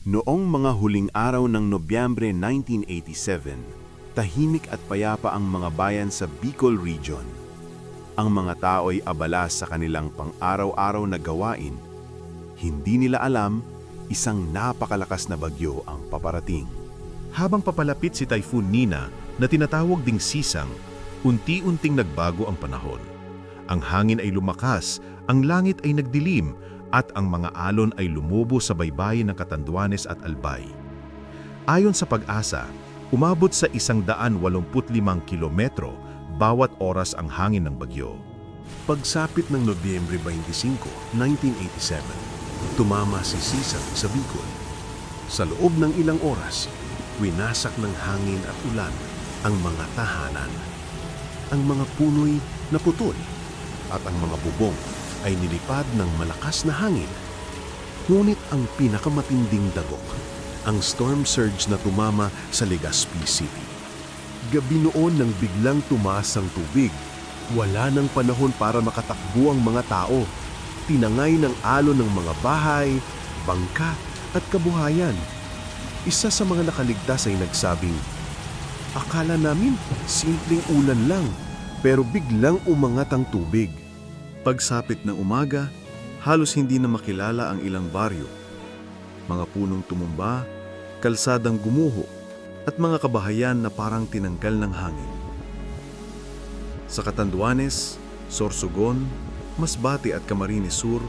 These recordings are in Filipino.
Noong mga huling araw ng Nobyembre 1987, tahimik at payapa ang mga bayan sa Bicol Region. Ang mga tao'y abala sa kanilang pang-araw-araw na gawain. Hindi nila alam, isang napakalakas na bagyo ang paparating. Habang papalapit si Typhoon Nina na tinatawag ding Sisang, unti-unting nagbago ang panahon. Ang hangin ay lumakas, ang langit ay nagdilim, at ang mga alon ay lumubo sa baybayin ng Katanduanes at Albay. Ayon sa pag-asa, umabot sa 185 kilometro bawat oras ang hangin ng bagyo. Pagsapit ng Nobyembre 25, 1987, tumama si Sisang sa Bicol. Sa loob ng ilang oras, winasak ng hangin at ulan ang mga tahanan. Ang mga punoy naputol at ang mga bubong ay nilipad ng malakas na hangin. Ngunit ang pinakamatinding dagok, ang storm surge na tumama sa Legazpi City. Gabi noon nang biglang tumaas ang tubig. Wala nang panahon para makatakbo ang mga tao. Tinangay ng alon ng mga bahay, bangka at kabuhayan. Isa sa mga nakaligtas ay nagsabing, Akala namin simpleng ulan lang, pero biglang umangat ang tubig. Pagsapit ng umaga, halos hindi na makilala ang ilang baryo. Mga punong tumumba, kalsadang gumuho, at mga kabahayan na parang tinanggal ng hangin. Sa Catanduanes, Sorsogon, Masbate at Camarines Sur,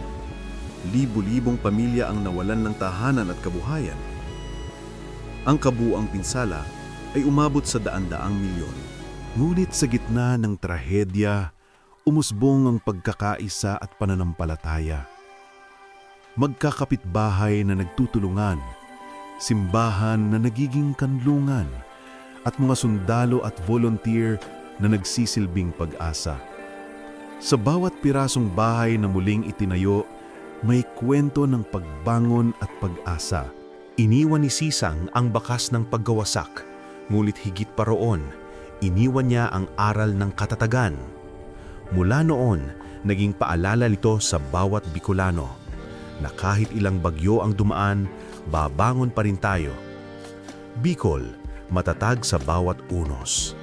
libu-libong pamilya ang nawalan ng tahanan at kabuhayan. Ang kabuang pinsala ay umabot sa daan-daang milyon. Ngunit sa gitna ng trahedya, umusbong ang pagkakaisa at pananampalataya. Magkakapitbahay na nagtutulungan, simbahan na nagiging kanlungan, at mga sundalo at volunteer na nagsisilbing pag-asa. Sa bawat pirasong bahay na muling itinayo, may kwento ng pagbangon at pag-asa. Iniwan ni Sisang ang bakas ng paggawasak, ngulit higit pa roon, iniwan niya ang aral ng katatagan. Mula noon, naging paalala nito sa bawat Bicolano na kahit ilang bagyo ang dumaan, babangon pa rin tayo. Bicol, matatag sa bawat unos.